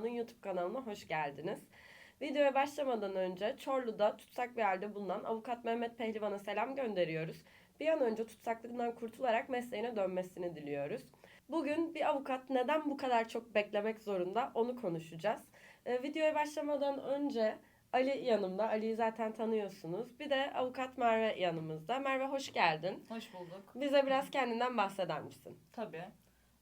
Sinema'nın YouTube kanalına hoş geldiniz. Videoya başlamadan önce Çorlu'da tutsak bir yerde bulunan avukat Mehmet Pehlivan'a selam gönderiyoruz. Bir an önce tutsaklığından kurtularak mesleğine dönmesini diliyoruz. Bugün bir avukat neden bu kadar çok beklemek zorunda onu konuşacağız. Ee, videoya başlamadan önce Ali yanımda. Ali'yi zaten tanıyorsunuz. Bir de avukat Merve yanımızda. Merve hoş geldin. Hoş bulduk. Bize biraz kendinden bahseder misin? Tabii.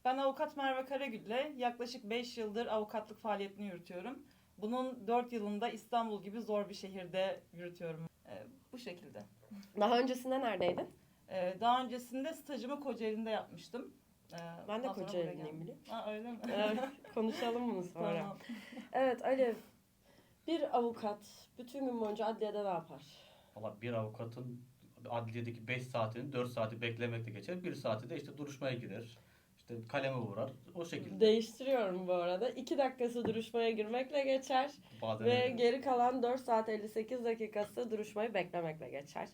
Ben avukat Merve Karagül'le yaklaşık 5 yıldır avukatlık faaliyetini yürütüyorum. Bunun 4 yılında İstanbul gibi zor bir şehirde yürütüyorum. Ee, bu şekilde. Daha öncesinde neredeydin? Ee, daha öncesinde stajımı Kocaeli'nde yapmıştım. Ee, Ben de geldim. biliyor musun? Ha, öyle mi? Evet, konuşalım bunu sonra. Tamam. Evet Ali, bir avukat bütün gün boyunca adliyede ne yapar? Valla bir avukatın adliyedeki 5 saatini 4 saati beklemekle geçer. 1 saati de işte duruşmaya girer. İşte kaleme vurar. O şekilde. Değiştiriyorum bu arada. 2 dakikası duruşmaya girmekle geçer Bazen ve öyle. geri kalan 4 saat 58 dakikası duruşmayı beklemekle geçer.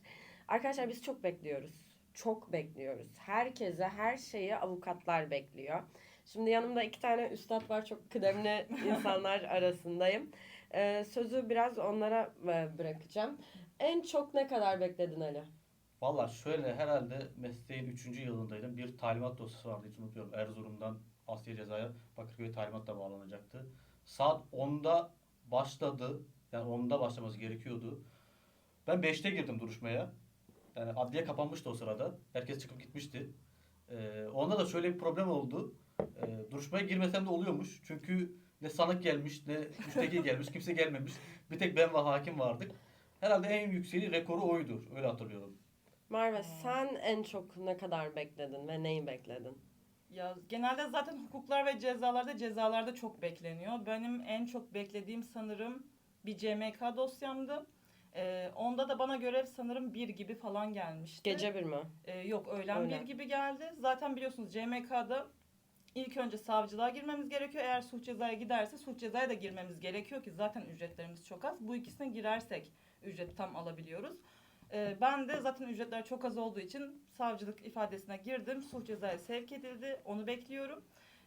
Arkadaşlar biz çok bekliyoruz. Çok bekliyoruz. Herkese, her şeyi avukatlar bekliyor. Şimdi yanımda iki tane üstad var. Çok kıdemli insanlar arasındayım. Ee, sözü biraz onlara e, bırakacağım. En çok ne kadar bekledin Ali? Valla şöyle herhalde mesleğin 3. yılındaydım. Bir talimat dosyası vardı hiç unutmuyorum. Erzurum'dan Asya Ceza'ya Bakırköy talimatla bağlanacaktı. Saat 10'da başladı. Yani 10'da başlaması gerekiyordu. Ben 5'te girdim duruşmaya. Yani adliye kapanmıştı o sırada. Herkes çıkıp gitmişti. Ee, onda da şöyle bir problem oldu. Ee, duruşmaya girmesem de oluyormuş. Çünkü ne sanık gelmiş ne müşteki gelmiş. Kimse gelmemiş. Bir tek ben ve hakim vardık. Herhalde en yükseği rekoru oydu. Öyle hatırlıyorum. Merve Hmm. sen en çok ne kadar bekledin ve neyi bekledin? Ya genelde zaten hukuklar ve cezalarda cezalarda çok bekleniyor. Benim en çok beklediğim sanırım bir CMK dosyamdı. Ee, onda da bana görev sanırım bir gibi falan gelmişti. Gece bir mi? Ee, yok öğlen, Öğlen. bir gibi geldi. Zaten biliyorsunuz CMK'da ilk önce savcılığa girmemiz gerekiyor. Eğer suç cezaya giderse suç cezaya da girmemiz gerekiyor ki zaten ücretlerimiz çok az. Bu ikisine girersek ücret tam alabiliyoruz. Ee, ben de zaten ücretler çok az olduğu için savcılık ifadesine girdim. Suç cezaya sevk edildi. Onu bekliyorum.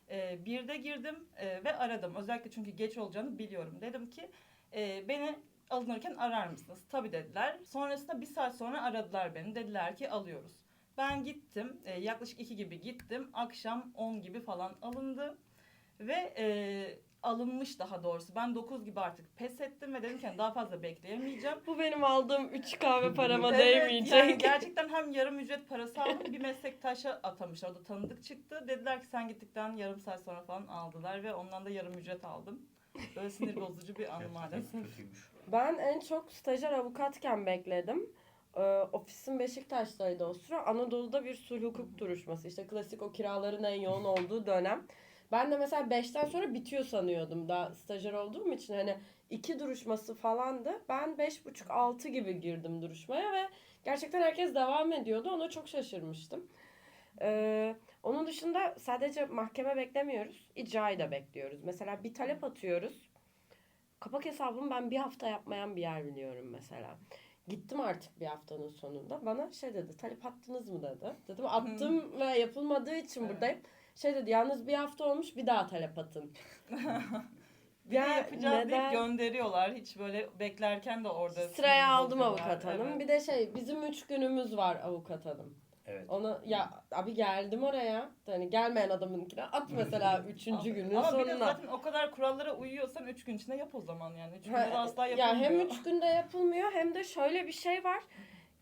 Ee, bir de girdim e, ve aradım. Özellikle çünkü geç olacağını biliyorum. Dedim ki e, beni alınırken arar mısınız? Tabii dediler. Sonrasında bir saat sonra aradılar beni. Dediler ki alıyoruz. Ben gittim. e, yaklaşık iki gibi gittim. Akşam 10 gibi falan alındı. Ve e, alınmış daha doğrusu. Ben 9 gibi artık pes ettim ve dedim ki "Yani daha fazla bekleyemeyeceğim. Bu benim aldığım 3 kahve parama Evet, değmeyecek. Yani gerçekten hem yarım ücret parası aldım bir meslektaşa atamışlar. O da tanıdık çıktı. Dediler ki sen gittikten yarım saat sonra falan aldılar ve ondan da yarım ücret aldım. Böyle sinir bozucu bir anı maalesef. Ben en çok stajyer avukatken bekledim. Ee, ofisim Beşiktaş'taydı o sıra. Anadolu'da bir sulh hukuk duruşması. İşte klasik o kiraların en yoğun olduğu dönem. Ben de mesela 5'ten sonra bitiyor sanıyordum daha stajyer olduğum için. Hani iki duruşması falandı. Ben 5.30-6 gibi girdim duruşmaya ve gerçekten herkes devam ediyordu. Ona çok şaşırmıştım. Ee, onun dışında sadece mahkeme beklemiyoruz. icrayı da bekliyoruz. Mesela bir talep atıyoruz. Kapak hesabımı ben bir hafta yapmayan bir yer biliyorum mesela. Gittim artık bir haftanın sonunda. Bana şey dedi, talep attınız mı dedi. Dedim attım ve yapılmadığı için Evet. buradayım. Şey dedi, yalnız bir hafta olmuş bir daha talep atın. Bir de Ya yapacağız neden? deyip gönderiyorlar. Hiç böyle beklerken de orada Sıraya aldım avukat hanım. Evet. Bir de şey, bizim üç günümüz var avukat hanım. Evet. Ona ya abi geldim oraya. Hani gelmeyen adamınkine at mesela üçüncü günün Ama bir de sonuna. zaten o kadar kurallara uyuyorsan 3 gün içinde yap o zaman yani. 3 günde de asla ya yapılmıyor. hem üç günde yapılmıyor hem de şöyle bir şey var.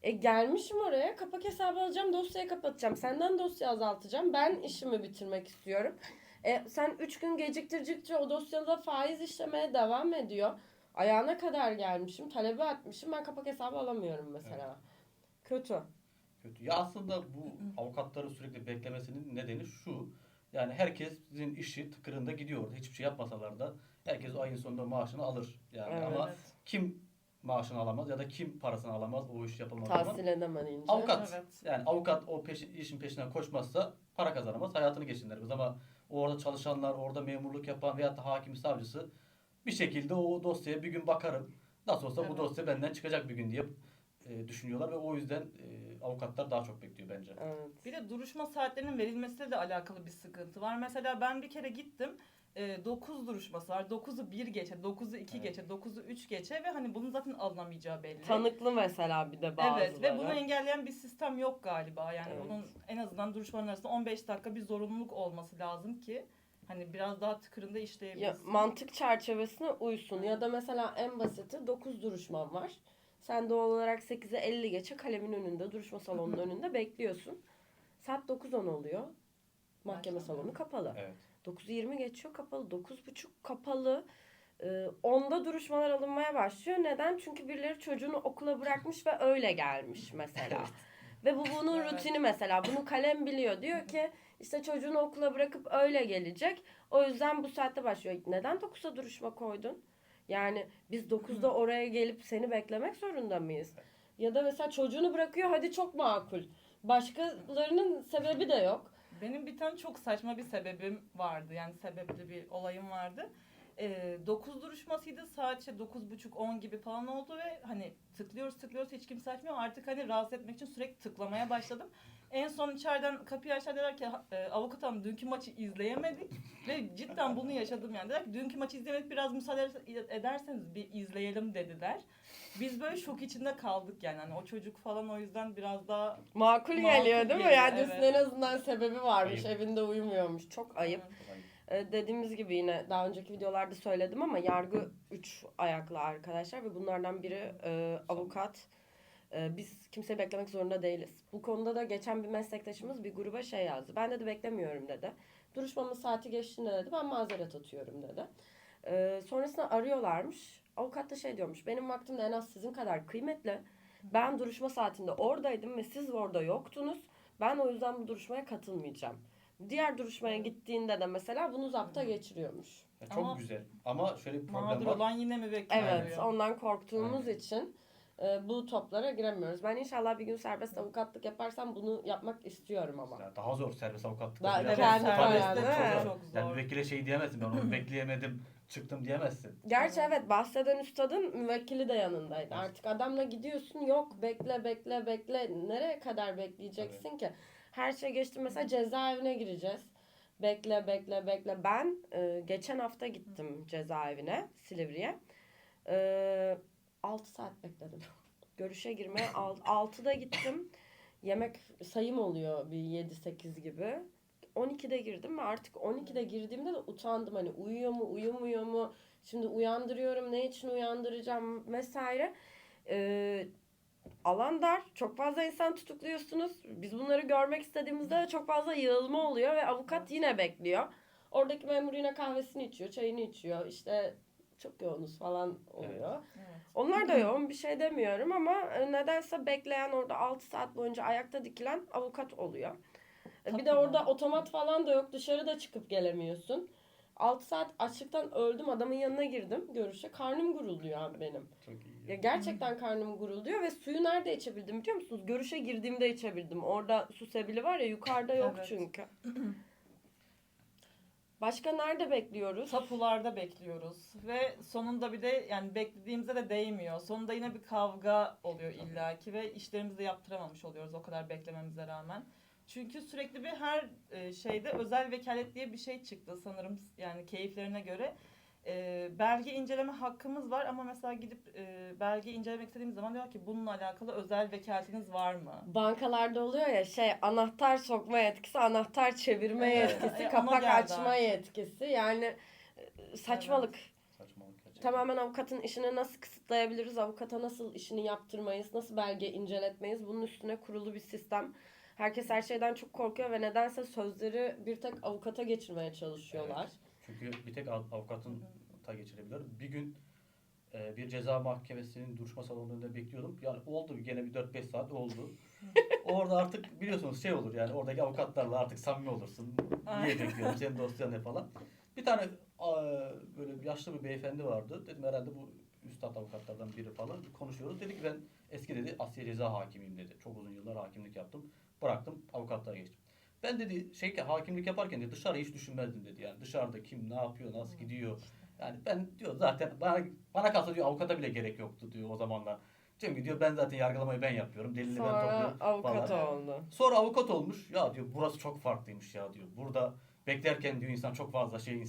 E, gelmişim oraya kapak hesabı alacağım dosyayı kapatacağım. Senden dosya azaltacağım. Ben işimi bitirmek istiyorum. E, sen üç gün geciktirdikçe o dosyada faiz işlemeye devam ediyor. Ayağına kadar gelmişim. Talebi atmışım. Ben kapak hesabı alamıyorum mesela. Kötü. Kötü. Ya aslında bu avukatların sürekli beklemesinin nedeni şu. Yani herkesin işi tıkırında gidiyor. Hiçbir şey yapmasalar da herkes ayın sonunda maaşını alır. Yani Evet. ama Evet. kim maaşını alamaz ya da kim parasını alamaz o iş yapılmadığı zaman? Tahsil edemeyince. Avukat. Evet. Yani avukat o peş, işin peşinden koşmazsa para kazanamaz, hayatını geçindirmez. Ama orada çalışanlar, orada memurluk yapan veyahut da hakim savcısı bir şekilde o dosyaya bir gün bakarım. Nasıl olsa bu Evet. dosya benden çıkacak bir gün diye e, düşünüyorlar ve o yüzden e, avukatlar daha çok bekliyor bence. Evet. Bir de duruşma saatlerinin verilmesiyle de alakalı bir sıkıntı var. Mesela ben bir kere gittim. 9 duruşması var. 9'u 1 geçe, 9'u 2 Evet. geçe, 9'u 3 geçe ve hani bunun zaten alınamayacağı belli. Tanıklı mesela bir de bazıları. Evet ve bunu engelleyen bir sistem yok galiba. Yani Evet. bunun en azından duruşmaların arasında 15 dakika bir zorunluluk olması lazım ki hani biraz daha tıkırında ya, işleyebilsin. mantık çerçevesine uysun. Ya da mesela en basiti 9 duruşman var. Sen doğal olarak 8'e 50 geçe kalemin önünde, duruşma salonunun önünde bekliyorsun. Saat 9.10 oluyor. Mahkeme salonu kapalı. Evet. 9.20 geçiyor kapalı. 9.30 kapalı. Ee, 10'da duruşmalar alınmaya başlıyor. Neden? Çünkü birileri çocuğunu okula bırakmış ve öyle gelmiş mesela. ve bu bunun Evet. rutini mesela. Bunu kalem biliyor. Diyor ki işte çocuğunu okula bırakıp öyle gelecek. O yüzden bu saatte başlıyor. Neden 9'da duruşma koydun? Yani biz 9'da oraya gelip seni beklemek zorunda mıyız? Ya da mesela çocuğunu bırakıyor hadi çok makul. Başkalarının sebebi de yok. Benim bir tane çok saçma bir sebebim vardı. Yani sebepli bir olayım vardı. Ee, 9 duruşmasıydı. Saat işte 9.30-10 gibi falan oldu ve hani tıklıyoruz tıklıyoruz hiç kimse açmıyor. Artık hani rahatsız etmek için sürekli tıklamaya başladım. En son içeriden kapıyı açar dediler ki e, avukat hanım dünkü maçı izleyemedik ve cidden bunu yaşadım yani. Dediler ki dünkü maçı izleyemedik biraz müsaade ederseniz bir izleyelim dediler. Biz böyle şok içinde kaldık yani. Hani o çocuk falan o yüzden biraz daha Makul, Makul geliyor değil mi? Yani evet. en azından sebebi varmış. Ayıp. Evinde uyumuyormuş. Çok ayıp. Ee, dediğimiz gibi yine daha önceki videolarda söyledim ama yargı 3 ayaklı arkadaşlar ve bunlardan biri e, avukat. E, biz kimseyi beklemek zorunda değiliz. Bu konuda da geçen bir meslektaşımız bir gruba şey yazdı. Ben dedi beklemiyorum dedi. Duruşmamın saati geçtiğinde dedi ben mazeret atıyorum dedi. E, sonrasında arıyorlarmış. Avukat da şey diyormuş. Benim vaktim de en az sizin kadar kıymetli. Ben duruşma saatinde oradaydım ve siz orada yoktunuz. Ben o yüzden bu duruşmaya katılmayacağım. Diğer duruşmaya gittiğinde de mesela bunu zapta geçiriyormuş. Ya çok Ama- güzel. Ama şöyle bir problem mağdur var. olan yine mi bekliyor? Evet, ondan korktuğumuz Aynen. için e, bu toplara giremiyoruz. Ben inşallah bir gün serbest avukatlık yaparsam bunu yapmak istiyorum ama. Ya daha zor serbest avukatlık. Daha- kendi Tabii, ayağına, çok evet. zor. Çok zor. Yani müvekkile şey diyemezsin ben onu bekleyemedim çıktım diyemezsin. Gerçi evet bahseden üstadın müvekkili de yanındaydı. Evet. Artık adamla gidiyorsun yok bekle bekle bekle. Nereye kadar bekleyeceksin ki? Her şey geçti mesela cezaevine gireceğiz. Bekle bekle bekle. Ben e, geçen hafta gittim cezaevine Silivri'ye. E, 6 saat bekledim. Görüşe girmeye 6'da gittim. Yemek sayım oluyor bir 7-8 gibi. 12'de girdim ve artık 12'de girdiğimde de utandım. Hani uyuyor mu uyumuyor mu? Şimdi uyandırıyorum ne için uyandıracağım vesaire. Ee, alan dar. Çok fazla insan tutukluyorsunuz. Biz bunları görmek istediğimizde de çok fazla yığılma oluyor ve avukat yine bekliyor. Oradaki memur yine kahvesini içiyor, çayını içiyor. İşte çok yoğunuz falan oluyor. Evet. Onlar da yoğun bir şey demiyorum ama e, nedense bekleyen orada 6 saat boyunca ayakta dikilen avukat oluyor. E, Bir de Tabii. orada otomat falan da yok. Dışarı da çıkıp gelemiyorsun. 6 saat açlıktan öldüm. Adamın yanına girdim görüşe. Karnım gurulduyor abi benim. Çok iyi. Ya gerçekten karnım gurulduyor ve suyu nerede içebildim biliyor musunuz? Görüşe girdiğimde içebildim. Orada su sebili var ya yukarıda yok Evet. çünkü. Başka nerede bekliyoruz? Tapularda bekliyoruz ve sonunda bir de yani beklediğimize de değmiyor. Sonunda yine bir kavga oluyor illaki ve işlerimizi de yaptıramamış oluyoruz o kadar beklememize rağmen. Çünkü sürekli bir her e, şeyde özel vekalet diye bir şey çıktı sanırım yani keyiflerine göre. E, belge inceleme hakkımız var ama mesela gidip e, belge incelemek istediğimiz zaman diyor ki bununla alakalı özel vekaletiniz var mı? Bankalarda oluyor ya şey anahtar sokma yetkisi, anahtar çevirme Evet, yetkisi, e, ona kapak geldi açma artık. yetkisi. Yani e, saçmalık. Saçmalık gerçekten. Tamamen avukatın işini nasıl kısıtlayabiliriz? Avukata nasıl işini yaptırmayız? Nasıl belge inceletmeyiz? Bunun üstüne kurulu bir sistem. Herkes her şeyden çok korkuyor ve nedense sözleri bir tek avukata geçirmeye çalışıyorlar. Çünkü bir tek av- avukatın ta geçirebiliyor. Bir gün e, bir ceza mahkemesinin duruşma salonunda bekliyordum. Yani oldu gene bir 4-5 saat oldu. Orada artık biliyorsunuz şey olur yani oradaki avukatlarla artık samimi olursun. Niye bekliyorum senin dosyan ne falan. Bir tane a, böyle yaşlı bir beyefendi vardı. Dedim herhalde bu üstad avukatlardan biri falan. Konuşuyoruz. Dedi ki ben eski dedi Asya Ceza Hakimiyim dedi. Çok uzun yıllar hakimlik yaptım. Bıraktım avukatlığa geçtim. Ben dedi şey hakimlik yaparken de dışarı hiç düşünmezdim dedi. Yani dışarıda kim ne yapıyor, nasıl gidiyor. Yani ben diyor zaten bana bana kalsa diyor avukata bile gerek yoktu diyor o zamanlar. Çünkü diyor ben zaten yargılamayı ben yapıyorum. Delili ben Sonra topluyorum avukat falan. oldu. Sonra avukat olmuş. Ya diyor burası çok farklıymış ya diyor. Burada beklerken diyor insan çok fazla şey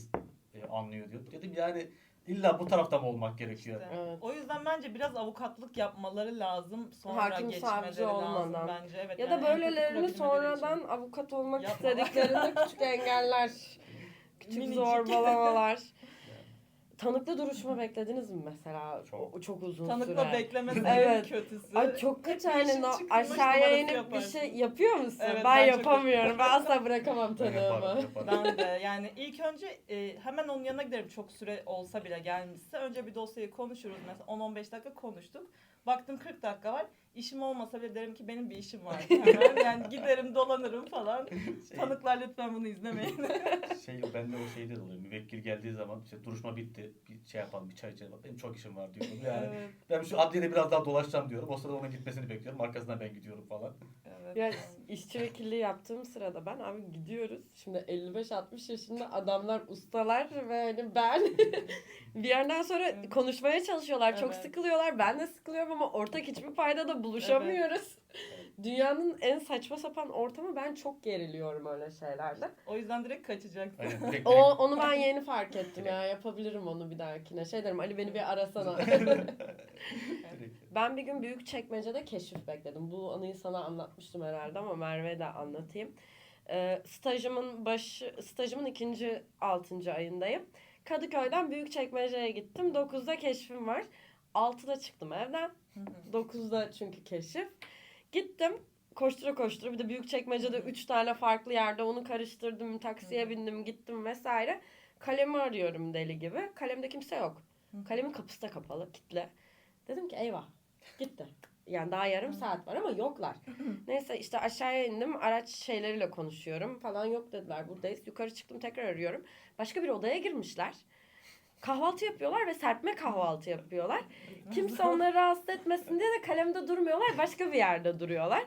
e, anlıyor diyor. Dedim yani illa bu tarafta mı olmak gerekiyor? İşte. Evet. O yüzden bence biraz avukatlık yapmaları lazım. Sonra Hakim, geçmeleri savcı lazım olmadan. bence. Evet, Ya yani da empati böylelerini kurabilmeleri için. sonradan avukat olmak Yapma. istediklerinde küçük engeller, küçük Minicik. zorbalamalar. Tanıklı duruşma beklediniz mi mesela? Çok. O, çok uzun Tanıkla süre. beklemesi Evet. en kötüsü. Ay çok kötü hani işin no- aşağıya inip bir şey yapıyor musun? Evet, ben, ben çok yapamıyorum. Ben asla bırakamam Ben yaparım, tanığımı. yaparım. Ben de yani ilk önce e, hemen onun yanına giderim çok süre olsa bile gelmişse. Önce bir dosyayı konuşuruz mesela 10-15 dakika konuştuk. Baktım 40 dakika var. İşim olmasa bile derim ki benim bir işim var. Hemen yani giderim dolanırım falan. Şey- Tanıklar lütfen bunu izlemeyin. şey bende o şeyde de oluyor. Müvekkil geldiği zaman işte duruşma bitti. Bir şey yapalım, bir çay içelim. Benim çok işim var diyorum. Yani evet, ben şu adliyede biraz daha dolaşacağım diyorum. O sırada onun gitmesini bekliyorum. Arkasından ben gidiyorum falan. evet. Ya işçi vekilliği yaptığım sırada ben abi gidiyoruz. Şimdi 55-60 yaşında adamlar ustalar ve hani ben bir yerden sonra Evet. konuşmaya çalışıyorlar. Çok Evet. sıkılıyorlar. Ben de sıkılıyorum ama ortak hiçbir paydada buluşamıyoruz. Dünyanın en saçma sapan ortamı ben çok geriliyorum öyle şeylerde. O yüzden direkt kaçacaksın. Aynen, direkt, O direkt- onu ben yeni fark ettim ya. Yapabilirim onu bir dahakine. Şey derim Ali beni bir arasana. direkt. Ben bir gün büyük çekmecede keşif bekledim. Bu anıyı sana anlatmıştım herhalde ama Merve'ye de anlatayım. Ee, stajımın başı, stajımın ikinci altıncı ayındayım. Kadıköy'den büyük çekmeceye gittim. 9'da keşfim var. 6'da çıktım evden. 9'da çünkü keşif. Gittim koştura koştura bir de büyük çekmecede 3 tane farklı yerde onu karıştırdım. Taksiye bindim gittim vesaire. Kalemi arıyorum deli gibi. Kalemde kimse yok. Kalemin kapısı da kapalı, kitle. Dedim ki eyvah, gitti. Yani daha yarım saat var ama yoklar. Neyse işte aşağıya indim, araç şeyleriyle konuşuyorum falan yok dediler buradayız. Yukarı çıktım tekrar arıyorum. Başka bir odaya girmişler. Kahvaltı yapıyorlar ve serpme kahvaltı yapıyorlar. Kimse onları rahatsız etmesin diye de kalemde durmuyorlar, başka bir yerde duruyorlar.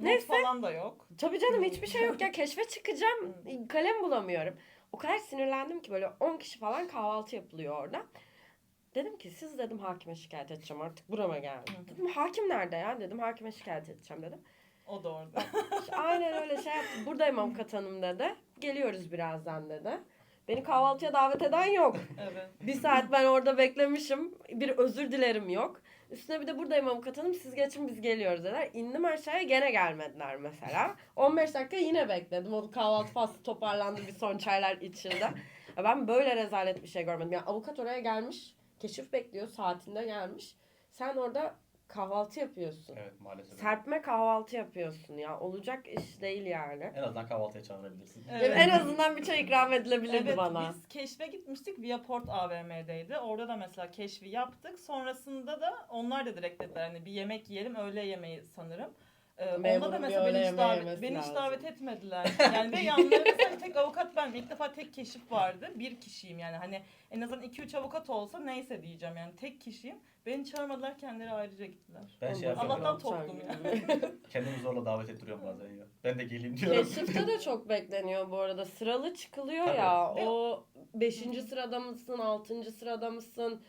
Neyse. falan da yok. Tabii canım hiçbir şey yok ya keşfe çıkacağım kalem bulamıyorum. O kadar sinirlendim ki böyle 10 kişi falan kahvaltı yapılıyor orada. Dedim ki siz dedim hakime şikayet edeceğim artık burama geldi. Dedim hakim nerede ya dedim hakime şikayet edeceğim dedim. O da orada. İşte aynen öyle şey yaptı. Buradayım avukat hanım dedi. Geliyoruz birazdan dedi. Beni kahvaltıya davet eden yok. evet. Bir saat ben orada beklemişim. Bir özür dilerim yok. Üstüne bir de buradayım avukat hanım siz geçin biz geliyoruz dediler. İndim aşağıya gene gelmediler mesela. 15 dakika yine bekledim. O kahvaltı faslı toparlandı bir son çaylar içildi. Ben böyle rezalet bir şey görmedim. Yani avukat oraya gelmiş. Keşif bekliyor saatinde gelmiş. Sen orada kahvaltı yapıyorsun. Evet maalesef. Serpme kahvaltı yapıyorsun ya. Olacak iş değil yani. En azından kahvaltıya çağırabilirsin. Evet. En azından bir çay ikram edilebilirdi Evet bana. biz keşfe gitmiştik Viaport AVM'deydi. Orada da mesela keşfi yaptık. Sonrasında da onlar da direkt dediler hani bir yemek yiyelim öğle yemeği sanırım. Ee, onda da bir mesela öğle beni hiç, yemeği davet, yemesi beni hiç davet etmediler. Yani ve yanlarında mesela tek avukat ben. İlk defa tek keşif vardı. Bir kişiyim yani hani en azından 2-3 avukat olsa neyse diyeceğim yani tek kişiyim. Beni çağırmadılar kendileri ayrıca gittiler. Ben şey yapıyorum. Allah'tan uçar gibi. Kendimi zorla davet ettiriyorum bazen ya. Ben de geleyim diyorum. Keşifte de çok bekleniyor bu arada. Sıralı çıkılıyor Tabii. ya. O 5. sırada mısın, 6. sırada mısın?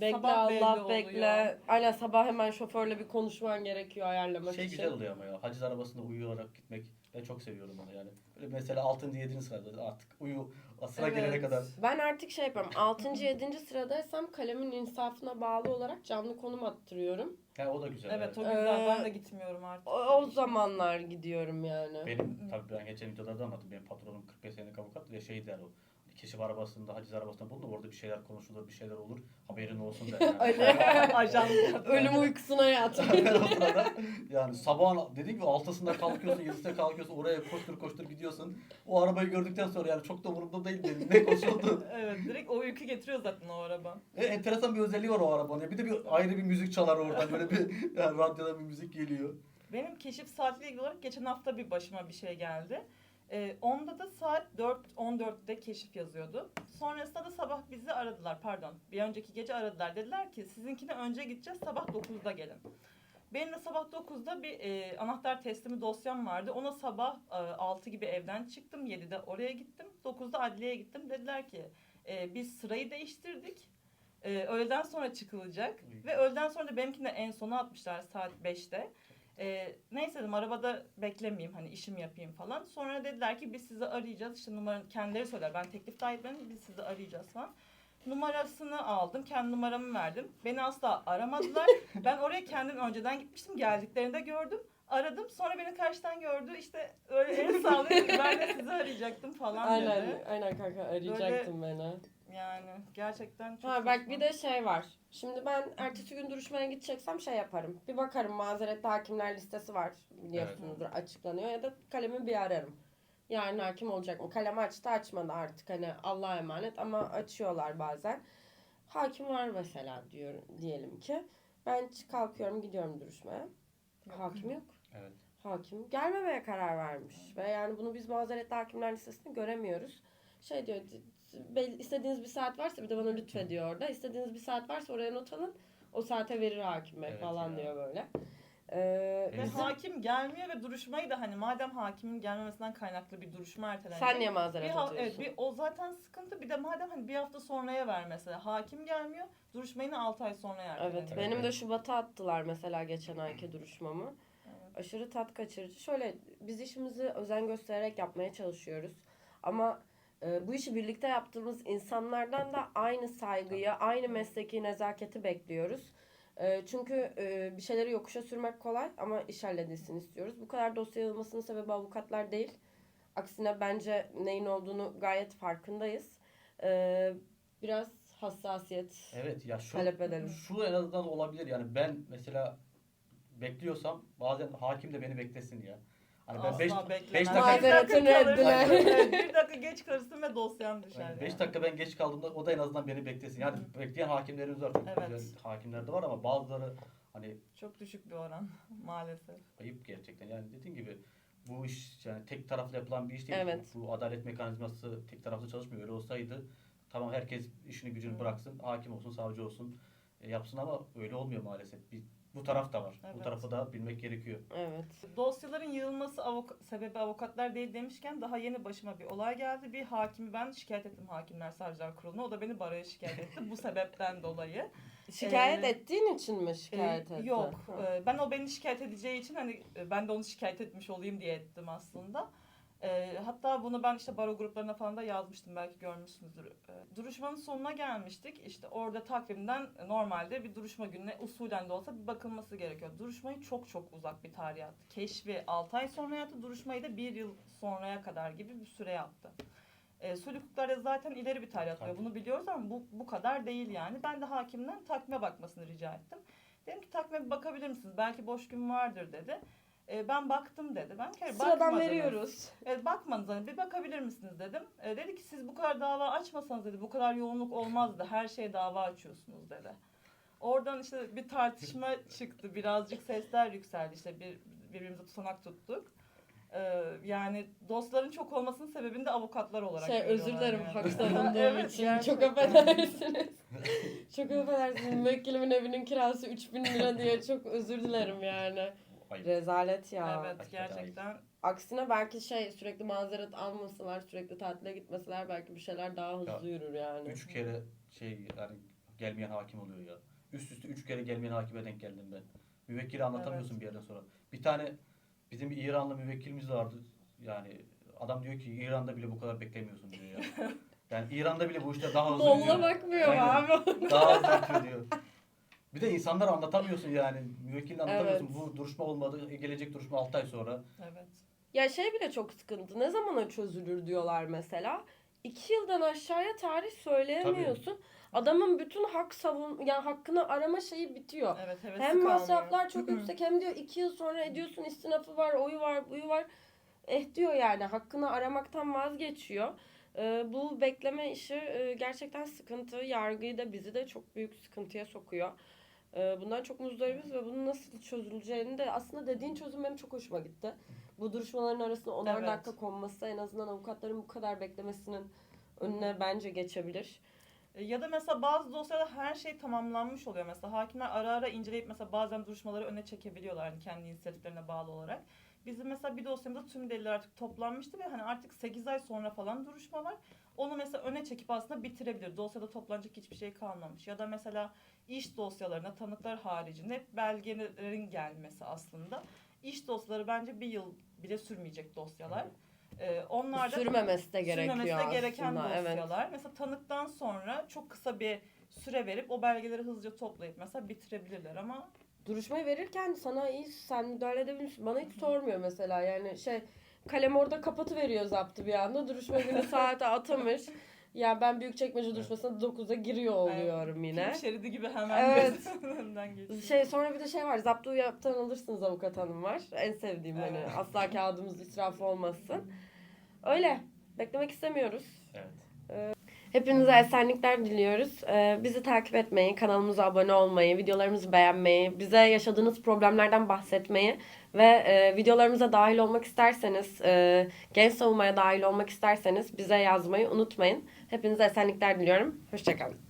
Bekle Sabah belli Allah oluyor. bekle. Aynen sabah hemen şoförle bir konuşman gerekiyor ayarlamak Şey için. güzel oluyor ama ya. Haciz arabasında uyuyarak gitmek. Ben çok seviyorum onu yani. Böyle mesela 6. 7. sırada artık uyu sıra Evet. gelene kadar. Ben artık şey yapıyorum. 6. 7. sıradaysam kalemin insafına bağlı olarak canlı konum attırıyorum. Yani o da güzel. Evet o güzel. Ee, ben de gitmiyorum artık. O, o zamanlar gidiyorum yani. Benim tabii ben geçen videolarda anlattım. Benim patronum 45 senelik avukat ve şey der o. Keşif arabasında, haciz arabasında bulunur. Orada bir şeyler konuşulur, bir şeyler olur. Haberin olsun der. Yani. Öyle. Ajan. Ölüm uykusuna yat. o sırada yani sabahın dediğim gibi altısında kalkıyorsun, yedisinde kalkıyorsun, oraya koştur koştur gidiyorsun. O arabayı gördükten sonra yani çok da umurumda değil benim. Ne koşuldu? evet direkt o yükü getiriyor zaten o araba. E, enteresan bir özelliği var o arabanın. ya. Bir de bir ayrı bir müzik çalar oradan. Böyle bir yani radyoda bir müzik geliyor. Benim keşif saatiyle ilgili olarak geçen hafta bir başıma bir şey geldi. Ee, onda da saat 4 14'te keşif yazıyordu. Sonrasında da sabah bizi aradılar pardon. Bir önceki gece aradılar. Dediler ki sizinkine önce gideceğiz sabah 9'da gelin. Benim de sabah 9'da bir e, anahtar teslimi dosyam vardı. Ona sabah e, 6 gibi evden çıktım. 7'de oraya gittim. 9'da adliyeye gittim. Dediler ki e, biz sırayı değiştirdik. E, öğleden sonra çıkılacak. Ve öğleden sonra da benimkini de en sona atmışlar saat 5'te. Ee, neyse dedim arabada beklemeyeyim hani işimi yapayım falan. Sonra dediler ki biz sizi arayacağız. İşte numaranı kendileri söyler. Ben teklif dahi etmedim. Biz sizi arayacağız falan. Numarasını aldım. Kendi numaramı verdim. Beni asla aramadılar. ben oraya kendim önceden gitmiştim. Geldiklerinde gördüm. Aradım. Sonra beni karşıdan gördü. İşte öyle el sallıyor. ben de sizi arayacaktım falan Aynen, dedi. aynen kanka arayacaktın beni. Yani gerçekten çok Ha bak saçma. bir de şey var. Şimdi ben ertesi gün duruşmaya gideceksem şey yaparım. Bir bakarım mazeretli hakimler listesi var biliyorsunuzdur açıklanıyor ya da kalemi bir ararım. Yarın hakim olacak mı? Kalemi açtı açmadı artık hani Allah'a emanet ama açıyorlar bazen. Hakim var mesela diyor diyelim ki. Ben kalkıyorum gidiyorum duruşmaya. Hakim yok. Evet. Hakim gelmemeye karar vermiş. Ve yani bunu biz mazeretli hakimler listesinde göremiyoruz. Şey diyor "Bel- istediğiniz bir saat varsa bir de bana lütfediyor orada. İstediğiniz bir saat varsa oraya not alın. O saate verir hakim bey Evet falan ya. diyor böyle. Ee, Ve bizim- hakim gelmiyor ve duruşmayı da hani madem hakimin gelmemesinden kaynaklı bir duruşma ertelenecek. sen niye bir mazeret ha- atıyorsun? evet, bir, o zaten sıkıntı. Bir de madem hani bir hafta sonraya ver mesela. Hakim gelmiyor. Duruşmayı 6 ay sonra erteleniyor. Evet, benim de. Şubat'a attılar mesela geçen ayki duruşmamı. Evet. Aşırı tat kaçırıcı. Şöyle biz işimizi özen göstererek yapmaya çalışıyoruz. Ama bu işi birlikte yaptığımız insanlardan da aynı saygıyı, aynı mesleki nezaketi bekliyoruz. E, çünkü e, bir şeyleri yokuşa sürmek kolay ama iş halledilsin istiyoruz. Bu kadar dosya yığılmasının sebebi avukatlar değil. Aksine bence neyin olduğunu gayet farkındayız. E, biraz hassasiyet Evet ya şu talep edelim. şu en azından olabilir yani ben mesela bekliyorsam bazen hakim de beni beklesin ya. Hani ben Asla 5 beklemez. 5 Mazeretin dakika reddine. Evet, bir dakika geç kalırsın ve dosyan düşer. 5 yani. dakika ben geç kaldığımda o da en azından beni beklesin. Yani bekleyen hakimlerimiz var çok Evet. güzel hakimler de var ama bazıları hani Çok düşük bir oran maalesef. ayıp gerçekten. Yani dediğin gibi bu iş yani tek taraflı yapılan bir iş değil. Evet. Bu adalet mekanizması tek taraflı çalışmıyor. Öyle olsaydı tamam herkes işini gücünü Hı. bıraksın, hakim olsun, savcı olsun e, yapsın ama öyle olmuyor maalesef. Bir, bu taraf da var. Bu Evet. tarafı da bilmek gerekiyor. Evet. Dosyaların yığılması avuk- sebebi avukatlar değil demişken daha yeni başıma bir olay geldi. Bir hakimi ben şikayet ettim Hakimler Savcılar Kurulu'na. O da beni baroya şikayet etti bu sebepten dolayı. Şikayet Ee, ettiğin için mi şikayet Ee, ettin? Yok. Ha. Ee, ben o beni şikayet edeceği için hani e, ben de onu şikayet etmiş olayım diye ettim aslında. Ee, hatta bunu ben işte baro gruplarına falan da yazmıştım belki görmüşsünüzdür. Ee, duruşmanın sonuna gelmiştik. İşte orada takvimden normalde bir duruşma gününe usulen de olsa bir bakılması gerekiyor. Duruşmayı çok çok uzak bir tarih yaptı. Keşfi 6 ay sonra yaptı. Duruşmayı da 1 yıl sonraya kadar gibi bir süre yaptı. E, sulh hukuklarda zaten ileri bir tarih atıyor. Bunu biliyoruz ama bu, bu kadar değil yani. Ben de hakimden takvime bakmasını rica ettim. Dedim ki takvime bakabilir misiniz? Belki boş gün vardır dedi. E, ben baktım dedi. Ben kere Sıradan bakmadınız. veriyoruz. Evet bakmanız hani bir bakabilir misiniz dedim. E, dedi ki siz bu kadar dava açmasanız dedi bu kadar yoğunluk olmazdı. Her şeye dava açıyorsunuz dedi. Oradan işte bir tartışma çıktı. Birazcık sesler yükseldi. İşte bir, birbirimize tutanak tuttuk. E, yani dostların çok olmasının sebebini de avukatlar olarak Şey özür dilerim yani. hak savunduğum Evet, için. gerçekten. Çok affedersiniz. çok affedersiniz. Müvekkilimin evinin kirası 3000 lira diye çok özür dilerim yani. Ayıp. Rezalet ya. Evet Hakikaten gerçekten Aksine belki şey sürekli mazeret almasalar, sürekli tatile gitmeseler belki bir şeyler daha hızlı Ya, yürür yani. Üç kere şey yani gelmeyen hakim oluyor ya. Üst üste üç kere gelmeyen hakime denk geldim ben. Müvekkili anlatamıyorsun bir yerden sonra. Bir tane bizim bir İranlı müvekkilimiz vardı. Yani adam diyor ki İran'da bile bu kadar beklemiyorsun diyor ya. Yani İran'da bile bu işler daha hızlı Molla gidiyor. bakmıyor Aynen. abi. Daha hızlı bitiyor diyor. Bir de insanlara anlatamıyorsun yani. Müvekkilini anlatamıyorsun. Evet. Bu duruşma olmadı. Gelecek duruşma 6 ay sonra. evet. Ya şey bile çok sıkıntı. Ne zamana çözülür diyorlar mesela. İki yıldan aşağıya tarih söyleyemiyorsun. Adamın bütün hak savun yani hakkını arama şeyi bitiyor. Evet hem masraflar çok yüksek hem diyor iki yıl sonra ediyorsun istinafı var, oyu var, buyu var. Eh diyor yani hakkını aramaktan vazgeçiyor. Ee, bu bekleme işi e, gerçekten sıkıntı. Yargıyı da bizi de çok büyük sıkıntıya sokuyor. Ee, bundan çok muzdaribiz ve bunun nasıl çözüleceğini de aslında dediğin çözüm benim çok hoşuma gitti. Bu duruşmaların arasında onar Evet. dakika konması en azından avukatların bu kadar beklemesinin önüne bence geçebilir. E, Ya da mesela bazı dosyada her şey tamamlanmış oluyor. Mesela hakimler ara ara inceleyip mesela bazen duruşmaları öne çekebiliyorlar hani kendi inisiyatiflerine bağlı olarak. Bizim mesela bir dosyamızda tüm deliller artık toplanmıştı ve hani artık 8 ay sonra falan duruşma var. Onu mesela öne çekip aslında bitirebilir. Dosyada toplanacak hiçbir şey kalmamış. Ya da mesela iş dosyalarına tanıklar haricinde hep belgelerin gelmesi aslında. İş dosyaları bence bir yıl bile sürmeyecek dosyalar. Ee, onlar da Sürmemesi de gerekiyor sürmemesi de gereken aslında. Evet. dosyalar. Mesela tanıktan sonra çok kısa bir süre verip o belgeleri hızlıca toplayıp mesela bitirebilirler ama Duruşmayı verirken sana iyi sen müdahale edebilir misin? Bana hiç sormuyor mesela yani şey kalem orada kapatı veriyor zaptı bir anda. Duruşma günü saate atamış. Ya ben Büyükçekmece duruşmasına 9'a giriyor oluyorum yine. film şeridi gibi hemen Evet. önünden geçiyor. Şey sonra bir de şey var. Zaptu yaptan alırsınız avukat hanım var. En sevdiğim hani Evet. asla kağıdımız israf olmasın. Öyle. Beklemek istemiyoruz. Evet. Hepinize esenlikler diliyoruz. Ee, bizi takip etmeyi, kanalımıza abone olmayı, videolarımızı beğenmeyi, bize yaşadığınız problemlerden bahsetmeyi ve e, videolarımıza dahil olmak isterseniz, e, genç savunmaya dahil olmak isterseniz bize yazmayı unutmayın. Hepinize esenlikler diliyorum. Hoşçakalın.